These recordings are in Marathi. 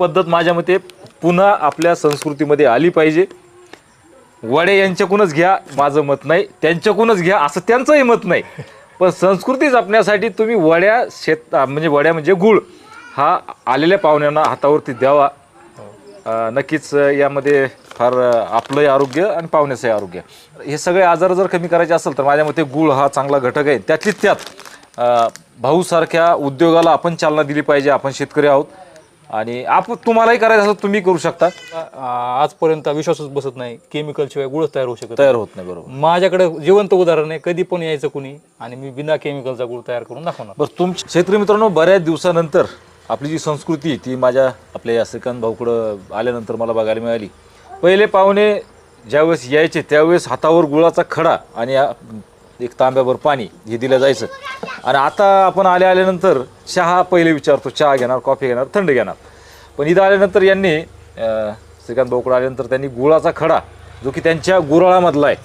पद्धत माझ्या मते पुन्हा आपल्या संस्कृतीमध्ये आली पाहिजे. वडे यांच्याकडूनच घ्या माझं मत नाही. त्यांच्याकडूनच घ्या असं त्यांचंही मत नाही. पण संस्कृती जपण्यासाठी तुम्ही वड्या शेत म्हणजे वड्या म्हणजे गुळ हा आलेल्या पाहुण्यांना हातावरती द्यावा. नक्कीच यामध्ये फार आपलंही आरोग्य आणि पाहुण्याचंही आरोग्य. हे सगळे आजार जर कमी करायचे असेल तर माझ्या मते गुळ हा चांगला घटक आहे. त्यातलीच त्यात भाऊसारख्या उद्योगाला आपण चालना दिली पाहिजे. आपण शेतकरी आहोत. आणि आपण तुम्हालाही करायचं असेल तुम्ही करू शकता. आ- आजपर्यंत विश्वासच बसत नाही. केमिकल शिवाय गुळच तयार होऊ शकत. तयार होत नाही बरोबर. माझ्याकडे जिवंत उदाहरण आहे. कधी पण यायचं कुणी आणि मी बिना केमिकलचा गुळ तयार करून दाखवणार. बरं तुम शेतकरी मित्रांनो बऱ्याच दिवसानंतर आपली जी संस्कृती आहे, ती माझ्या आपल्या या श्रीकांत भाऊकडं आल्यानंतर मला बघायला मिळाली. पहिले पाहुणे ज्यावेळेस यायचे त्यावेळेस हातावर गुळाचा खडा आणि एक तांब्याभर पाणी हे दिलं जायचं. आणि आता आपण आल्या आल्यानंतर चहा पहिले विचारतो चहा घेणार कॉफी घेणार थंड घेणार. पण इथं आल्यानंतर यांनी श्रीकांत भाऊकडं आल्यानंतर त्यांनी गुळाचा खडा जो की त्यांच्या गुराळामधला आहे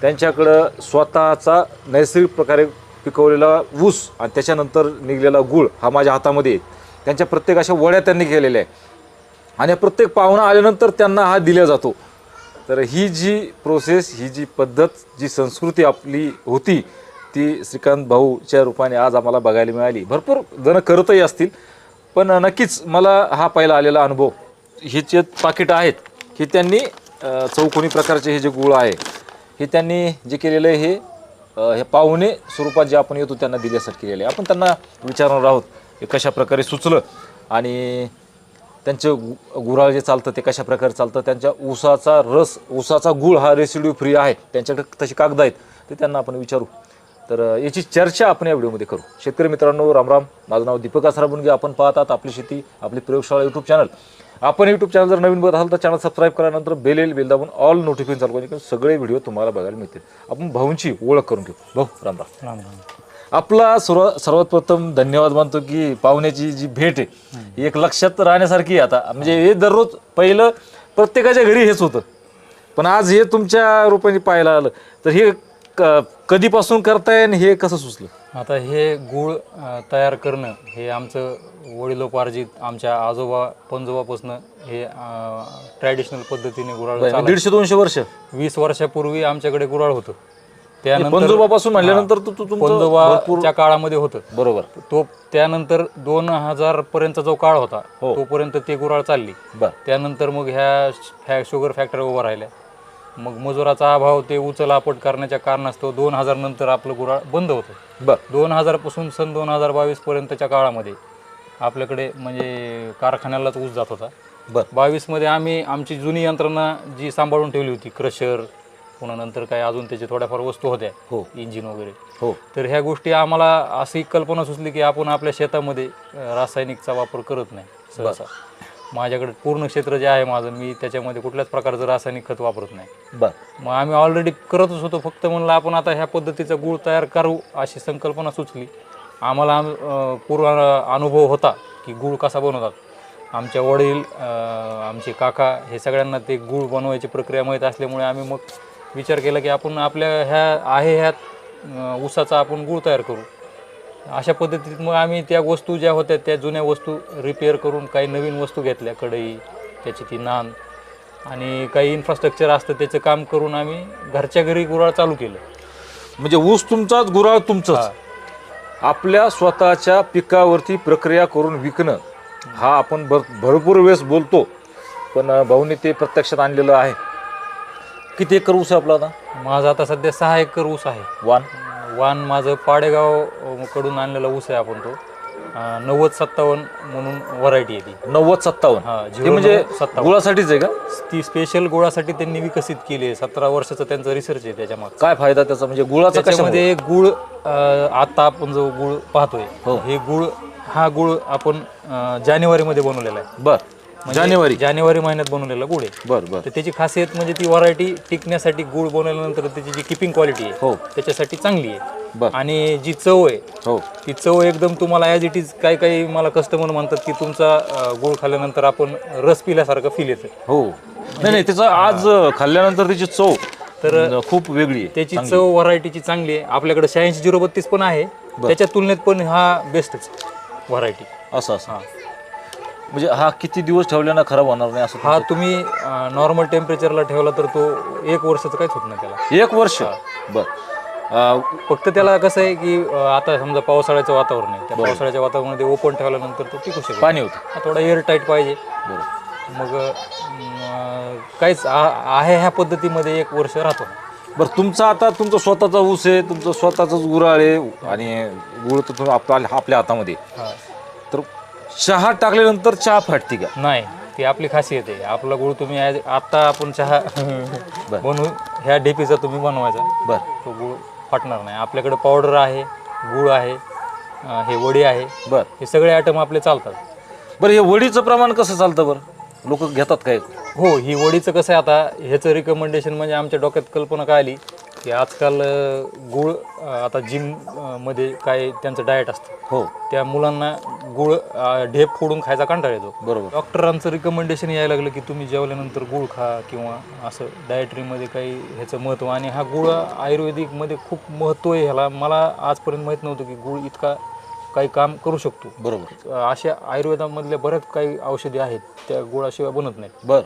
त्यांच्याकडं स्वतःचा नैसर्गिक प्रकारे पिकवलेला ऊस आणि त्याच्यानंतर निघलेला गुळ हा माझ्या हातामध्ये त्यांच्या प्रत्येक अशा वड्या त्यांनी केलेल्या आहे. आणि प्रत्येक पाहुणा आल्यानंतर त्यांना हा दिला जातो. तर ही जी प्रोसेस ही जी पद्धत जी संस्कृती आपली होती ती श्रीकांत भाऊच्या रूपाने आज आम्हाला बघायला मिळाली. भरपूर जण करतही असतील पण नक्कीच मला हा पहिला आलेला अनुभव हे जे पाकिटं आहेत हे त्यांनी चौकोनी प्रकारचे हे जे गुळ आहे हे त्यांनी जे केलेलं आहे हे हे पाहुणे स्वरूपात जे आपण येतो त्यांना दिल्यासाठी केलेलं आहे. आपण त्यांना विचारणार आहोत हे कशा प्रकारे सुचलं आणि त्यांचं गु- जे चालतं ते कशा प्रकारे चालतं त्यांच्या ऊसाचा रस ऊसाचा गुळ हा रेसिड्यू फ्री आहे त्यांच्याकडे तशी कागद आहेत ते त्यांना आपण विचारू. तर याची चर्चा आपण या व्हिडिओमध्ये करू. शेतकरी मित्रांनो रामराम माझं नाव दीपक आसरा बुनगे आपण पाहतात आपली शेती आपली प्रयोगशाळा यूट्यूब चॅनल आपण यूट्यूब चॅनल जर नवीन बघत असाल तर चॅनल सबस्क्राईब केल्यानंतर बेल येईल बेल दाबून ऑल नोटिफिकेशन चालू म्हणजे सगळे व्हिडिओ तुम्हाला बघायला मिळतील. आपण भाऊंची ओळख करून घेऊ. भाऊ राम राम राम राम आपला सर्व सर्वात प्रथम धन्यवाद मानतो की पाहुण्याची जी भेट आहे एक लक्षात राहण्यासारखी आहे आता. म्हणजे हे दररोज पहिलं प्रत्येकाच्या घरी हेच होतं. पण आज हे तुमच्या रूपाने पाहायला आलं तर हे क- कधीपासून करताय आणि हे कसं सुचलं? आता हे गुळ अ, तयार करणं हे आमचं वडिलोपार्जित आमच्या आजोबा पंजोबापासून हे ट्रॅडिशनल पद्धतीने गुराळ. दीडशे दोनशे वर्ष? वीस वर्षापूर्वी आमच्याकडे गुराळ होतं. पंजोबापासून म्हणल्यानंतर तू तू तुमचं पंजोबाच्या काळामध्ये होतं. बरोबर. तो त्यानंतर दोन हजार पर्यंतचा जो काळ होता हो. तोपर्यंत ते गुराळ चालली. बर. त्यानंतर मग ह्या फॅ शुगर फॅक्टरी उभा राहिल्या. मग मजुराचा अभाव ते उचल आपट करण्याच्या कारणास्तव दोन हजार नंतर आपलं गुराळ बंद होतं. बर. दोन हजारपासून सन दोन हजार बावीस पर्यंतच्या काळामध्ये आपल्याकडे म्हणजे कारखान्यालाच ऊस जात होता. बर. बावीसमध्ये आम्ही आमची जुनी यंत्रणा जी सांभाळून ठेवली होती क्रशर पुन्हा नंतर काय अजून त्याच्या थोड्याफार वस्तू होत्या हो. इंजिन वगैरे. हो. तर ह्या गोष्टी आम्हाला अशी कल्पना सुचली की आपण आपल्या शेतामध्ये रासायनिकचा वापर करत नाही सहसा. माझ्याकडे पूर्ण क्षेत्र जे आहे माझं मी त्याच्यामध्ये कुठल्याच प्रकारचं रासायनिक खत वापरत नाही. बर. मग आम्ही ऑलरेडी करतच होतो फक्त म्हणलं आपण आता ह्या पद्धतीचा गुळ तयार करू अशी संकल्पना सुचली. आम्हाला पूर्ण अनुभव होता की गुळ कसा बनवतात. आमच्या वडील आमचे काका हे सगळ्यांना ते गुळ बनवायची प्रक्रिया माहीत असल्यामुळे आम्ही मग विचार केला की आपण आपल्या ह्या आहे ह्यात ऊसाचा आपण गुळ तयार करू. अशा पद्धतीत मग आम्ही त्या वस्तू ज्या होत्या त्या जुन्या वस्तू रिपेअर करून काही नवीन वस्तू घेतल्या कढई त्याची ती नान आणि काही इन्फ्रास्ट्रक्चर असतं त्याचं काम करून आम्ही घरच्या घरी गुराळ चालू केलं. म्हणजे ऊस तुमचाच गुराळ तुमचंच. आपल्या स्वतःच्या पिकावरती प्रक्रिया करून विकणं हा आपण भर भरपूर वेळेस बोलतो. पण भाऊने ते प्रत्यक्षात आणलेलं आहे. किती एकर ऊस आहे आपला आता? माझा आता सध्या सहा एकर ऊस आहे. वान? वान माझं पाडेगाव अं, कडून आणलेला ऊस आहे आपण तो. अं, नव्वद सत्तावन्न म्हणून व्हरायटी आहे ती. नव्वद सत्तावन्न? हा हे म्हणजे सत्तावन्न. गुळासाठीच आहे का? ती स्पेशल गुळासाठी त्यांनी विकसित केली आहे. सतरा वर्षाचा त्यांचा रिसर्च आहे त्याच्यामागे काय फायदा त्याचा? म्हणजे गुळाचा कशामध्ये त्याच्यामध्ये गुळ अं, आता आपण जो गुळ पाहतोय हे गुळ हा गुळ आपण अं, जानेवारीमध्ये बनवलेला आहे. बर. म्हणजे जानेवारी. जानेवारी महिन्यात बनवलेला गुळ आहे. बर बर. तर त्याची खासियत म्हणजे ती व्हरायटी टिकण्यासाठी गुळ बनवल्यानंतर त्याची जी किपिंग क्वालिटी आहे हो. त्याच्यासाठी चांगली आहे. बर. आणि जी चव आहे हो. ती चव एकदम तुम्हाला ॲज इट इज काही काही मला कस्टमर म्हणतात की तुमचा अं, गुळ खाल्ल्यानंतर आपण रस पिल्यासारखं फील येतं. हो. नाही नाही त्याचा आज अं, खाल्ल्यानंतर त्याची चव तर खूप वेगळी आहे. त्याची चव व्हरायटीची चांगली आहे. आपल्याकडे शहाऐंशी झिरो बत्तीस पण आहे. त्याच्या तुलनेत पण हा बेस्टच व्हरायटी असं असं. म्हणजे हा किती दिवस ठेवल्यानं खराब होणार नाही असं हा तुम्ही नॉर्मल टेम्परेचरला ठेवला तर तो एक वर्षाचं काहीच होत नाही त्याला. एक वर्ष? बर. फक्त त्याला कसं आहे की आता समजा पावसाळ्याचं वातावरण आहे. त्या पावसाळ्याच्या वातावरणामध्ये ओपन ठेवल्यानंतर तो टिकू शकतो. पाणी होतं. हा थोडा एअर टाईट पाहिजे. बरोबर. मग काहीच आहे ह्या पद्धतीमध्ये एक वर्ष राहतो. बरं तुमचा आता तुमचा स्वतःचा ऊस आहे तुमचं स्वतःचाच गुराळ आहे आणि गुळ तर आपल्या आपल्या हातामध्ये चहा टाकल्यानंतर चहा फाटते का? नाही ती आपली खासियत आहे. आपला गुळ तुम्ही आज- आता आपण चहा बनवून ह्या डेपीचा तुम्ही बनवायचा. बरं. तो गुळ फाटणार नाही. आपल्याकडे पावडर आहे गुळ आहे अं, हे वडी आहे. बरं. हे सगळे आयटम आपले चालतात. बरं हे वडीचं प्रमाण कसं चालतं बरं? लोक घेतात काय? हो ही वडीचं कसं आहे आता ह्याचं रिकमेंडेशन म्हणजे आमच्या डोक्यात कल्पना काय आली? की आजकाल अं, गुळ अं, आता जिम अं, मध्ये काय त्यांचं डाएट असतं. हो. त्या मुलांना गुळ अं, ढेप फोडून खायचा कंटाळा येतो. बरोबर. डॉक्टरांचं रिकमेंडेशन यायला लागलं की तुम्ही जेवल्यानंतर गुळ खा किंवा असं डायटरीमध्ये काही ह्याचं महत्त्व आणि हा गुळ आयुर्वेदिकमध्ये खूप महत्त्व आहे ह्याला. मला आजपर्यंत माहीत नव्हतं की गुळ इतका काही काम करू शकतो. बरोबर. अशा आयुर्वेदामधल्या बऱ्याच काही औषधी आहेत. त्या गुळाशिवाय बनत नाहीत. बरं.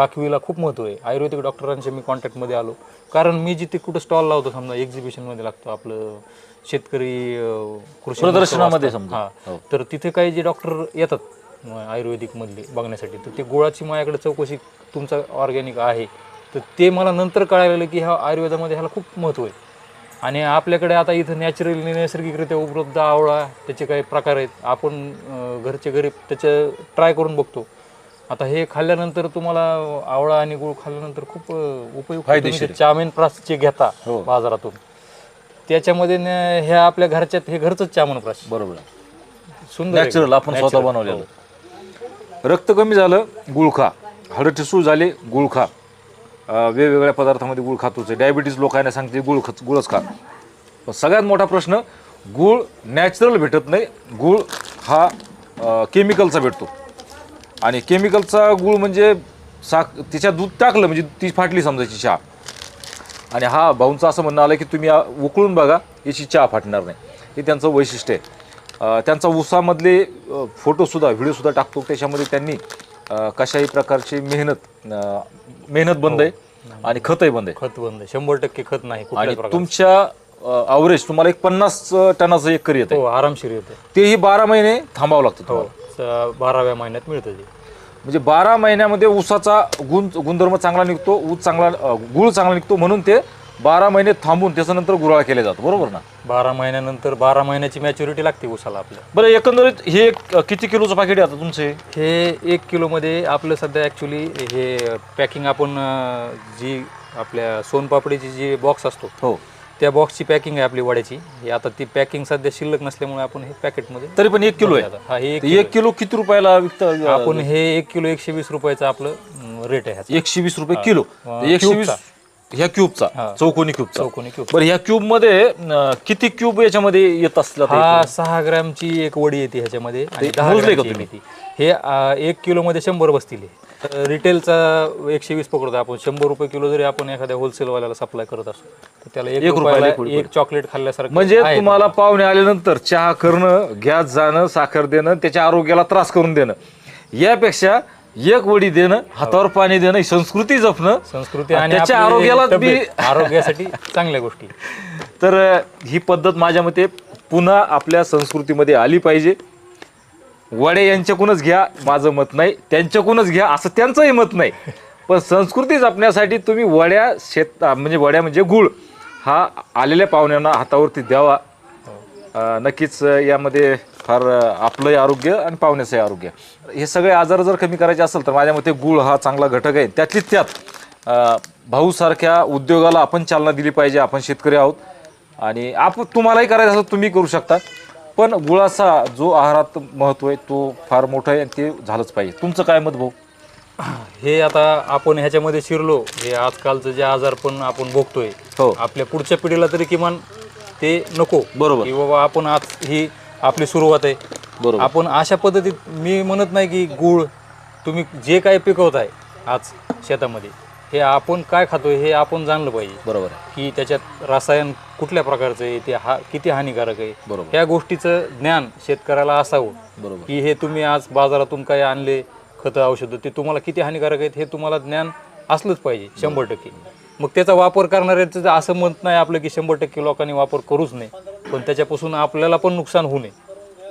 काकवीला खूप महत्त्व आहे. आयुर्वेदिक डॉक्टरांच्या मी कॉन्टॅक्टमध्ये आलो. कारण मी जिथे कुठं स्टॉल लावतो समजा एक्झिबिशनमध्ये लागतो आपलं शेतकरी अं, कृषी प्रदर्शनामध्ये समजा. असतात. हा. तर तिथे काही जे डॉक्टर येतात आयुर्वेदिकमधले बघण्यासाठी तर ते गुळाची माझ्याकडे चौकशी तुमचा ऑर्गॅनिक आहे. तर ते मला नंतर कळालेलं की ह्या आयुर्वेदामध्ये ह्याला खूप महत्त्व आहे. आणि आपल्याकडे आता इथं नॅचरली नैसर्गिकरित्या उपलब्ध आवळा त्याचे काही प्रकार आहेत. आपण अं, घरचे घरी त्याचे ट्राय करून बघतो. आता हे खाल्ल्यानंतर तुम्हाला आवळा आणि गुळ खाल्ल्यानंतर खूप अं, उपयुक्त फायदेशीर चामेन प्रास जे घेता हो. बाजारातून. त्याच्यामध्ये न- ह्या आपल्या घरच्यात हे घरचंच चामन प्राश बरोबर सुंदर आहे. नॅचरल आपण स्वतः. बनवलेलं. रक्त कमी झालं गुळ खा. ठिसूळ झाले गुळ खा. अं, वेगवेगळ्या पदार्थामध्ये गुळ खातोच आहे डायबिटीज लोकांना सांगते गुळ खच गुळच खा. पण सगळ्यात मोठा प्रश्न गुळ नॅचरल भेटत नाही. गुळ हा केमिकलचा भेटतो. आणि केमिकलचा गुळ म्हणजे साक तिच्यात दूध टाकलं म्हणजे ती फाटली समजायची चहा. आणि हा भाऊंचं असं म्हणणं आलं की तुम्ही उकळून बघा याची चहा फाटणार नाही. हे त्यांचं वैशिष्ट्य आहे. त्यांचा उसामधले फोटोसुद्धा व्हिडिओसुद्धा टाकतो. त्याच्यामध्ये त्यांनी कशाही प्रकारची मेहनत मेहनत बंद आहे आणि खतही बंद आहे. खत बंद आहे. शंभर टक्के खत नाही आणि. तुमच्या अवरेज तुम्हाला एक पन्नास टनाचं एक करी येतं हो आरामशीर येते तेही बारा महिने थांबावं लागतं हो. तुम्हाला. स- बाराव्या महिन्यात मिळतं ते. म्हणजे बारा महिन्यामध्ये ऊसाचा गुण गुणधर्म चांगला निघतो ऊस चांगला अं, गुळ चांगला निघतो म्हणून ते बारा महिने थांबून त्याच्यानंतर गुराळ केले जातं. बरोबर ना? बारा महिन्यानंतर बारा महिन्याची मॅच्युरिटी लागते उसाला आपल्या. बरं एकंदरीत हे एक, अं, किती किलोचं पाकिट आहे आता तुमचे? हे एक किलोमध्ये आपलं सध्या ॲक्च्युली हे पॅकिंग आपण अं, जी आपल्या सोनपापडीची जी बॉक्स असतो हो. त्या बॉक्सची पॅकिंग आहे आपली वड्याची. हे आता ती पॅकिंग सध्या शिल्लक नसल्यामुळे आपण हे पॅकेटमध्ये तरी पण एक किलो आहे. हा हे एक किलो किती रुपयाला विकतं आपण हे एक किलो एकशे वीस रुपयाचं आपलं रेट आहे ह्याचा. एकशे वीस रुपये किलो. एकशे वीस क्यूबचा. ह्या क्यूबचा. चौकोनी क्यूबचा चौकोनी क्यूब बरं ह्या क्यूबमध्ये अं, किती क्यूब याच्यामध्ये येत असला हा सहा ग्रॅमची एक वडी येते ह्याच्यामध्ये आणि दहा मोजले का ग्रॅमची एक येते. हे एक किलोमध्ये शंभर बसतील हे. रिटेलचा एकशे वीस पकडतो आपण. शंभर रुपये किलो जरी आपण एखाद्या होलसेलवाल्याला सप्लाय करत असतो तर त्याला एक रुपयाला एक रुपयाला एक चॉकलेट खाल्ल्यासारखं म्हणजे आहे. तुम्हाला पाहुणे आल्यानंतर चहा करणं गॅस जाणं साखर देणं त्याच्या आरोग्याला त्रास करून देणं. यापेक्षा एक वडी देणं हातावर पाणी देणं ही संस्कृती जपणं संस्कृती आणि त्याच्या आपली आरोग्याला बी तब्येत, आरोग्यासाठी चांगल्या गोष्टी. तर अ, ही पद्धत माझ्या मते पुन्हा आपल्या संस्कृतीमध्ये आली पाहिजे. वडे यांच्याकडूनच घ्या माझं मत नाही. त्यांच्याकडूनच घ्या असं त्यांचंही मत नाही. पण संस्कृती जपण्यासाठी तुम्ही वड्या शेत म्हणजे वड्या म्हणजे गुळ हा आलेल्या पाहुण्यांना हातावरती द्यावा. नक्कीच यामध्ये फार आपलंही आरोग्य आणि पाहुण्याचंही आरोग्य. हे सगळे आजार जर कमी करायचे असेल तर माझ्या मते गुळ हा चांगला घटक आहे. त्यातलीच त्यात भाऊसारख्या उद्योगाला आपण चालना दिली पाहिजे. आपण शेतकरी आहोत. आणि आप तुम्हालाही करायचं असेल तुम्ही करू शकता. पण गुळाचा जो आहारात महत्त्व आहे तो फार मोठा आहे आणि ते झालंच पाहिजे. तुमचं काय मत भाऊ? हे आता आपण ह्याच्यामध्ये शिरलो हे आजकालचं जे आजार पण आपण भोगतोय हो. आपल्या पुढच्या पिढीला तरी किमान ते नको. बरोबर. की बाबा आपण आज ही आपली सुरुवात आहे. बरोबर. आपण अशा पद्धतीत मी म्हणत नाही की गुळ तुम्ही जे काही पिकवताय आज शेतामध्ये हे आपण काय खातोय हे आपण जाणलं पाहिजे. बरोबर आहे. की त्याच्यात रसायन कुठल्या प्रकारचं आहे ते हा किती हानिकारक आहे. बरोबर. या गोष्टीचं ज्ञान शेतकऱ्याला असावं. बरोबर. की हे तुम्ही आज बाजारातून काय आणले खतं औषधं ते तुम्हाला किती हानिकारक आहेत हे तुम्हाला ज्ञान असलंच पाहिजे शंभर टक्के. मग त्याचा वापर करणाऱ्याचं असं म्हणत नाही आपलं की शंभर टक्के लोकांनी वापर करूच नाही पण त्याच्यापासून आपल्याला पण नुकसान होऊ नये.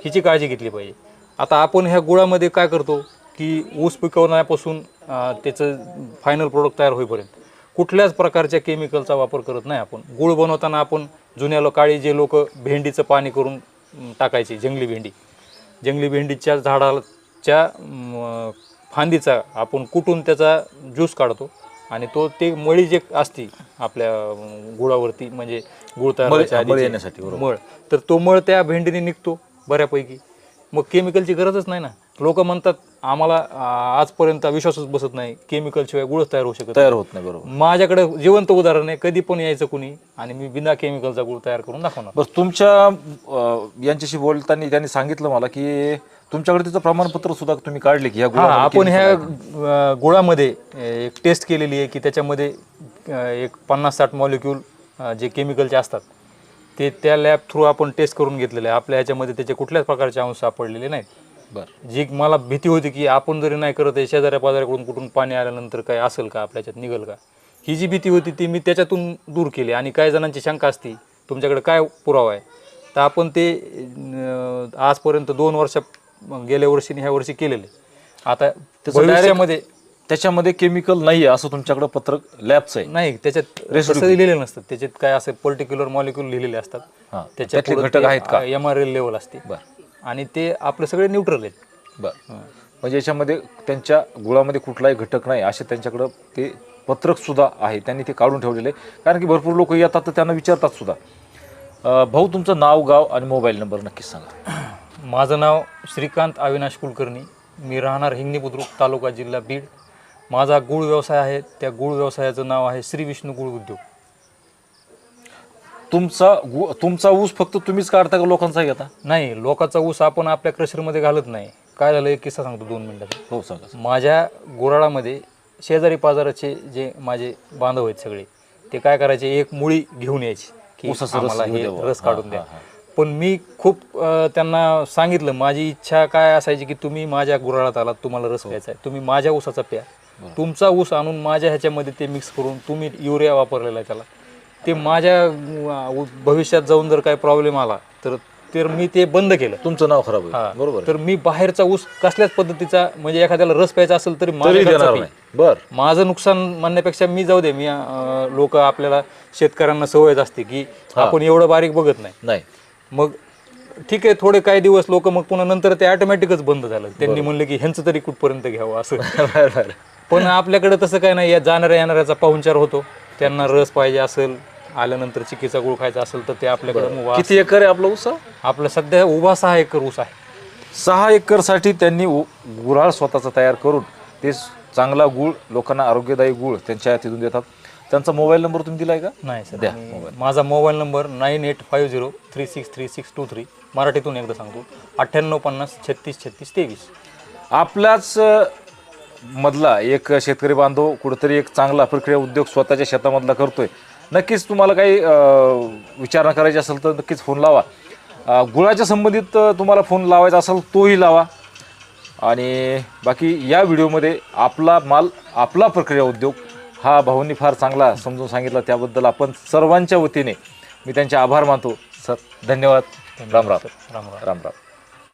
हिची काळजी घेतली पाहिजे. आता आपण ह्या गुळामध्ये काय करतो? की ऊस पिकवण्यापासून त्याचं फायनल प्रोडक्ट तयार होईपर्यंत. कुठल्याच प्रकारच्या केमिकलचा वापर करत नाही आपण. गुळ बनवताना आपण जुन्या लो काळी जे लोक भेंडीचं पाणी करून टाकायचे जंगली भेंडी. जंगली भेंडीच्या झाडाच्या फांदीचा आपण कुटून त्याचा ज्यूस काढतो आणि तो ते मळी जे असती आपल्या गुळावरती म्हणजे गुळ तयार येण्यासाठी. मळ. तर तो मळ त्या भेंडीने निघतो बऱ्यापैकी. मग केमिकलची गरजच नाही ना. लोक म्हणतात आम्हाला आ, आजपर्यंत विश्वासच बसत नाही. केमिकल शिवाय गुळच तयार होऊ शकत. तयार होत नाही बरोबर. माझ्याकडे जिवंत उदाहरण आहे कधी पण यायचं कुणी आणि मी बिना केमिकलचा गुळ तयार करून दाखवणार. बस तुमच्या अं, यांच्याशी बोलताना त्यांनी सांगितलं मला की तुमच्याकडे त्याचं प्रमाणपत्र सुद्धा तुम्ही काढले की ह्या हा गुळामध्ये आपण chemical ह्या. अ, गुळामध्ये अ, एक टेस्ट केलेली आहे की त्याच्यामध्ये अ, एक पन्नास साठ मॉलिक्यूल जे केमिकलचे असतात ते त्या लॅब थ्रू आपण टेस्ट करून घेतलेले आहे. आपल्या ह्याच्यामध्ये त्याचे कुठल्याच प्रकारचे अंश सापडलेले नाहीत. बरं जी मला भीती होती की आपण जरी नाही करत आहे शेजाऱ्या पाजाऱ्याकडून कुठून पाणी आल्यानंतर काय असेल का आपल्या ह्याच्यात निघेल का? ही जी भीती होती ती मी त्याच्यातून दूर केली आणि काही जणांची शंका असती तुमच्याकडे काय पुरावा आहे? तर आपण ते आजपर्यंत दोन वर्ष गेल्या वर्षी ह्या वर्षी केलेले. आता त्याचं भविष्यामध्ये त्याच्यामध्ये केमिकल नाही आहे असं तुमच्याकडे पत्रक लॅबचं आहे. नाही त्याच्यात लिहिलेलं नसतं. त्याच्यात काय असे पर्टिक्युलर मॉलिक्यूल लिहिलेले असतात. त्याच्या त्यातले घटक आहेत का? एम आर एल लेवल असते. बरं. आणि ते आपले सगळे न्यूट्रल आहेत. बरं. म्हणजे याच्यामध्ये त्यांच्या गुळामध्ये कुठलाही घटक नाही असे त्यांच्याकडं ते पत्रक सुद्धा आहे त्यांनी ते काढून ठेवलेले. आहे. कारण की भरपूर लोक येतात तर त्यांना विचारतात सुद्धा. अं, भाऊ तुमचं नाव गाव आणि मोबाईल नंबर नक्कीच सांगा. माझं नाव श्रीकांत अविनाश कुलकर्णी. मी राहणार हिंगणी बुद्रुक तालुका जिल्हा बीड. माझा गूळ व्यवसाय आहे त्या गूळ व्यवसायाचं नाव आहे श्री विष्णू गूळ उद्योग. तुमचा गु तुमचा ऊस फक्त तुम्हीच काढता का लोकांचा घेता नाही लोकांचा ऊस आपण आपल्या क्रशरमध्ये घालत नाही. काय झालं? एक किस्सा सांगतो दोन मिनिटात. हो सांगा माझ्या गुराळामध्ये शेजारी पाजाराचे जे माझे बांधव आहेत सगळे ते काय करायचे? एक मुळी घेऊन यायची की ऊसाचा रस आम्हाला हे द्यावा. रस हा, काढून द्या. हा, हा. पण मी खूप अ, त्यांना सांगितलं माझी इच्छा काय असायची की तुम्ही माझ्या गुराळात आलात तुम्हाला रस प्यायचा आहे तुम्ही माझ्या ऊसाचा प्या. तुमचा ऊस आणून माझ्या ह्याच्यामध्ये ते मिक्स करून तुम्ही युरिया वापरलेला आहे त्याला. ते माझ्या अ, भविष्यात जाऊन जर काय प्रॉब्लेम आला तर तर मी ते बंद केलं. तुमचं नाव खराब हा. आहे. बरोबर तर मी बाहेरचा ऊस कसल्याच पद्धतीचा म्हणजे एखाद्याला रस प्यायचा असेल तरी देणार पी. नाही. बर. माझं नुकसान म्हणण्यापेक्षा मी जाऊ दे. मी लोक आपल्याला शेतकऱ्यांना सवयच असते की आपण एवढं बारीक बघत नाही. नाही. मग ठीक आहे थोडे काही दिवस लोक मग पुन्हा नंतर ते ऑटोमॅटिकच बंद झालं. त्यांनी म्हणलं की ह्यांचं तरी कुठपर्यंत घ्यावं असं. बरं, बरं. पण आपल्याकडे तसं काय नाही. या जाणाऱ्या येणाऱ्याचा पाहुणचार होतो. त्यांना रस पाहिजे असेल आल्यानंतर चिकीचा गुळ खायचा असेल तर ते आपल्याकडे किती एकर आहे आपलं ऊस? आपलं सध्या उभा सहा एकर ऊस आहे. सहा एकरसाठी त्यांनी उ- गुऱ्हाळ स्वतःचा तयार करून ते स- चांगला गुळ लोकांना आरोग्यदायी गुळ त्यांच्या तिथून देतात. त्यांचा मोबाईल नंबर तुम्ही दिलाय का? नाही सर द्या माझा mobile number nine eight five zero three six three six two three. मराठीतून एकदा सांगतो. अठ्ठ्याण्णव पन्नास छत्तीस छत्तीस तेवीस. आपल्याच अ, मधला एक शेतकरी बांधव कुठेतरी एक चांगला प्रक्रिया उद्योग स्वतःच्या शेतामधला करतोय. नक्कीच तुम्हाला काही विचारणा करायची असेल तर नक्कीच फोन लावा. गुळाच्या संबंधित तुम्हाला फोन लावायचा असेल तोही लावा. आणि बाकी या व्हिडिओमध्ये आपला माल आपला प्रक्रिया उद्योग हा भाऊंनी फार चांगला समजून सांगितला. त्याबद्दल आपण सर्वांच्या वतीने मी त्यांचे आभार मानतो. सर धन्यवाद. राम राम. राम राम. राम राम.